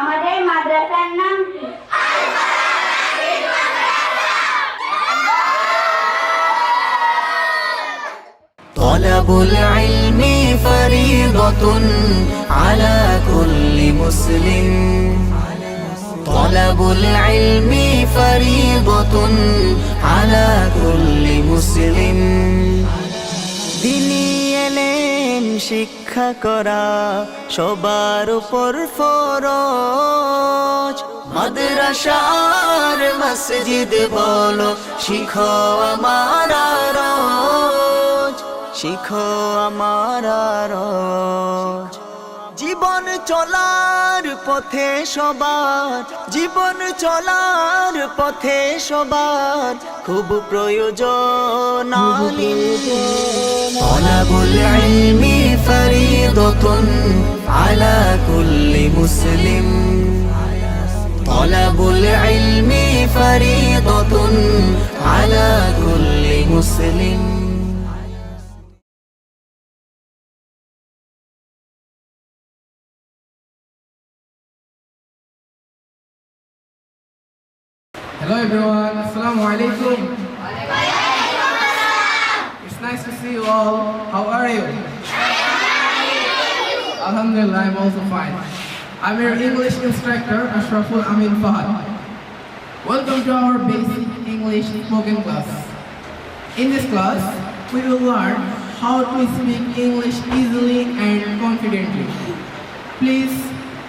আমাদের মাদ্রাসার নাম কি طلب العلم فريضة على كل مسلم طلب العلم فريضة على كل مسلم দিনী এলেম দেখা করা সবার উপর ফরজ। মাদ্রাসার মসজিদ বলো, শিখো আমার রোজ শিখো আমার রোজ জীবন চলার পথে সবার, জীবন চলার পথে সবার খুব প্রয়োজন। অনাবুল আলমী فريضة على كل مسلم طلب العلم فريضة على كل مسلم Hello everyone, Assalamu alaikum. It's nice to see you all. How are you? Alhamdulillah, I'm also fine. I'm your English instructor, Ashraful Amin Fahad. Welcome to our basic English spoken class. In this class, we will learn how to speak English easily and confidently. Please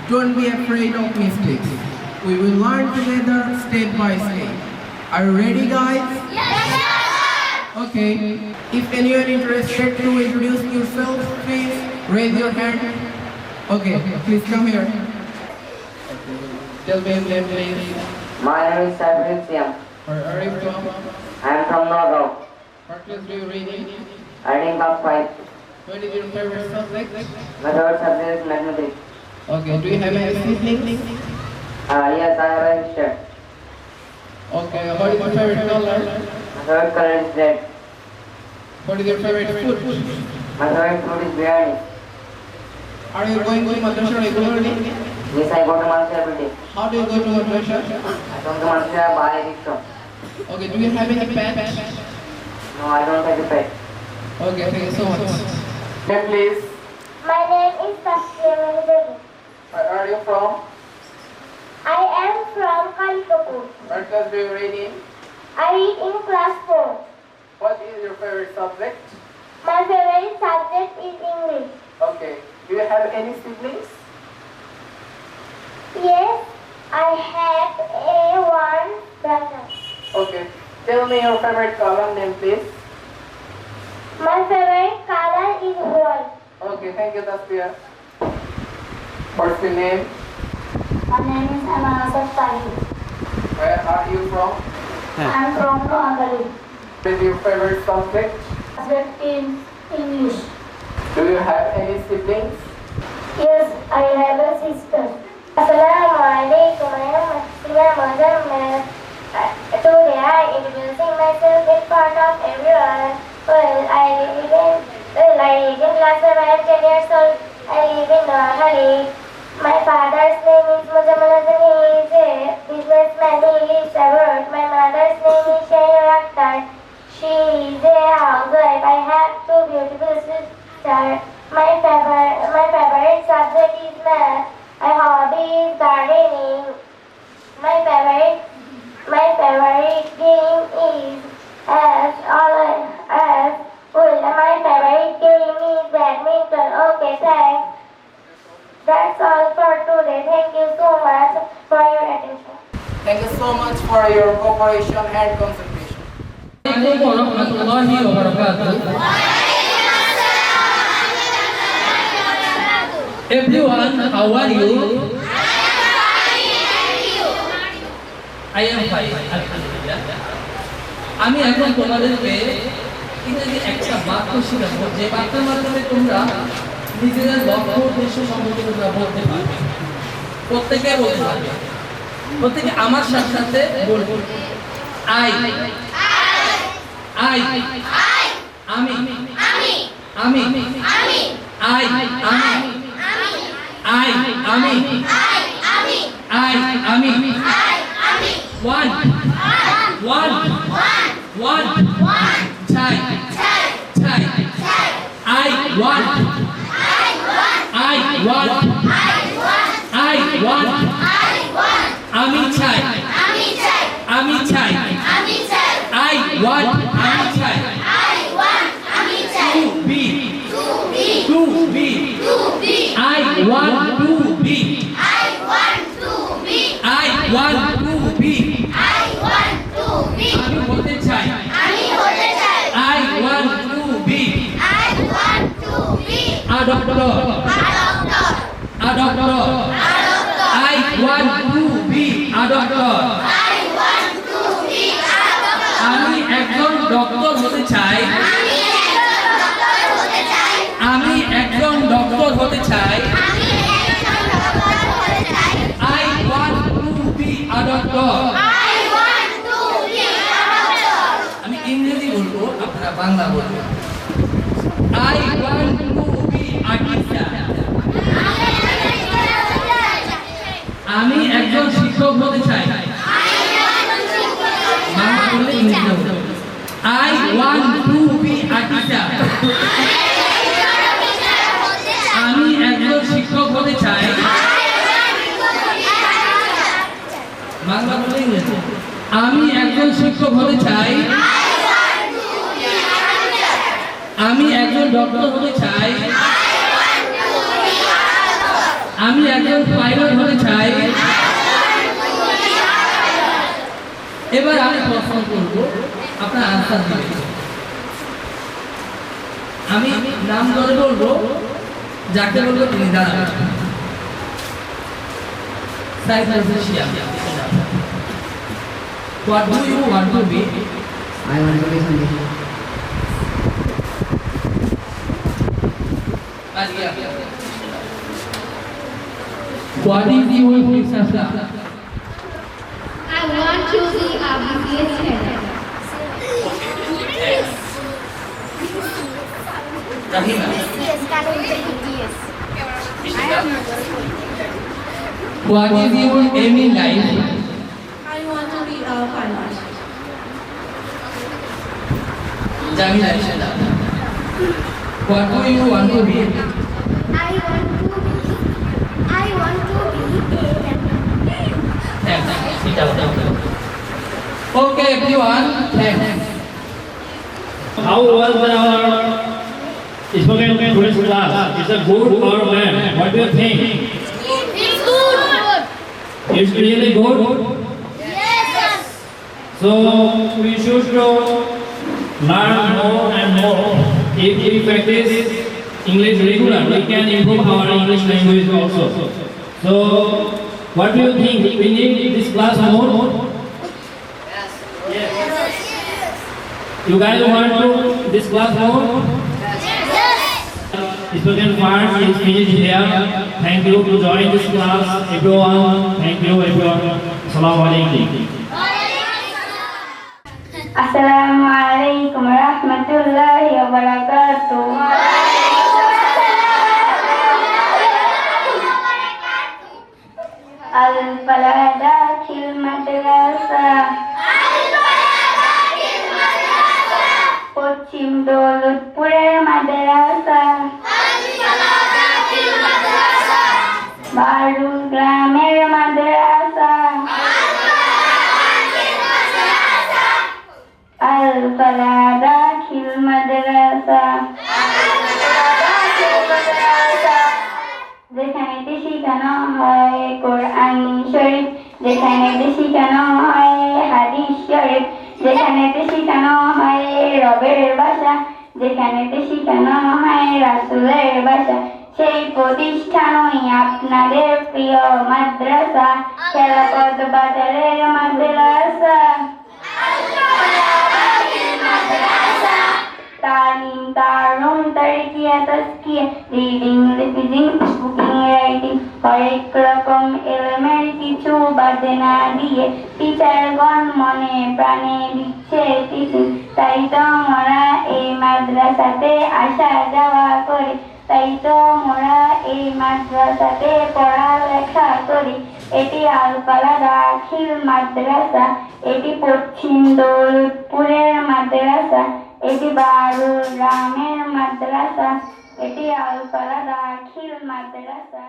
don't be afraid of mistakes. We will learn together step by step. Are you ready, guys? Yes, Okay. If anyone interested to introduce yourself, please raise your hand. Okay, please come here. Tell me your name, please. My name is Sabrin Where are you from? I am from Nagav. What class do you read in? Writing class 5. What is your favorite subject? My favorite subject is mathematics. Okay, do you have any siblings? Uh, yes, I have a sister. Okay, what is your favorite color? My favorite color is red. What is your favorite food? My favorite food is biryani. Are you going to madrasa regularly? Yes, I go to Mansur every day. How do you go to madrasa? I come to Mansur by rickshaw. Okay, do you have any pet? No, I don't have a pet. Okay, thank you so much. Name please. My name is Saskia Devi. Where are you from? I am from Kalikapur. What class do you read in? I read in class 4. What is your favorite subject? My favorite subject is English. Okay. Do you have any siblings? Yes, I have a one brother. Okay. Tell me your favorite color name please. My favorite color is white. Okay, thank you, Tasbia. What's your name? My name is Anasa Tahir. Where are you from? I am from Noagali. What is your favorite subject? Subject in English. Do you have any siblings? Yes, I have cooperation and conservation. Everyone, how are you? I am fine. আমি এখন তোমাদেরকে ইংরেজি একটা বাক্য শিখাবো যে বাক্যের মাধ্যমে তোমরা নিজেদের লক্ষ্য উদ্দেশ্য সম্পর্কে তোমরা বলতে পারবে প্রত্যেকে বলতে পারবে প্রত্যেকে আমার সাথে সাথে বলব। আই। আই। আমি। আমি। আই। আমি। আই। আমি। আই। আমি। ওয়ান। ওয়ান। ওয়ান। ছাই। ছাই। I. One. I. One. I আমি ছাই আমি ছাই আই ওয়ান আমি ছাই to be to be I want to be I want to be আমি হতে চাই I want to be a doctor a doctor I want to be a doctor. আমি একজন ডক্টর হতে চাই। আমি একজন ডক্টর হতে চাই। I want to be a doctor আমি ইংরেজি বলব, আপনারা বাংলা বলবেন। I want to be a আমি শিক্ষক হতে আমি একজন শিক্ষক হতে চাই। আমি একজন শিক্ষক হতে চাই। আমি একজন ডক্টর হতে চাই। আমি একজন পাইলট হতে চাই। এবার আমি প্রশ্ন করব আপনার আনসার দিবেন আমি নাম ধরে বলব যাকে বলব তিনি দাঁড়াবেন What do you want to be? I want to be something. What is your business? I to be a businessman. Rahima. Yes, yes. What is your aim in life? I want to be a pilot. Jamila Ishada. What do you want to be? I want to be. I want to be a Thanks. Sit down. Okay, everyone. Thanks. How was our spoken English class? Is it good or bad? What do you think? It's good. It's really good. Yes. So we should learn more and more. If we practice English regular, we can improve our English language also. So what do you think? We need this class more? You guys want to this class more? Spoken part is finished here. Thank you to join this class, everyone. Thank you, everyone. Assalamu alaikum. Assalamu alaikum warahmatullahi wabarakatuh. যেখানে শিখানো হয় হাদিস শরীফ, যেখানে কেন হয় রবের ভাষা, যেখানে শিখানো হয় রাসুলের ভাষা। সেই প্রতিষ্ঠানই আপনাদের প্রিয় মাদ্রাসা, খেলাপথ বাজারের মাদ্রাসা। তালিম তারুম তরকিয়া রিডিং লিপিজিং বুকিং রাইটিং হরেক রকম এলম কিছু বাদে না দিয়ে টিচারগণ মনে প্রাণে দিচ্ছে টিচিং তাই তো মোরা এই মাদ্রাসাতে আসা যাওয়া করি। তাই তো মোরা এই মাদ্রাসাতে পড়ালেখা করি। এটি আলপালা দাখিল মাদ্রাসা, এটি পশ্চিম দৌলতপুরের মাদ্রাসা, এটি বারুল রামের মাদ্রাসা, এটি আলপালা দাখিল মাদ্রাসা।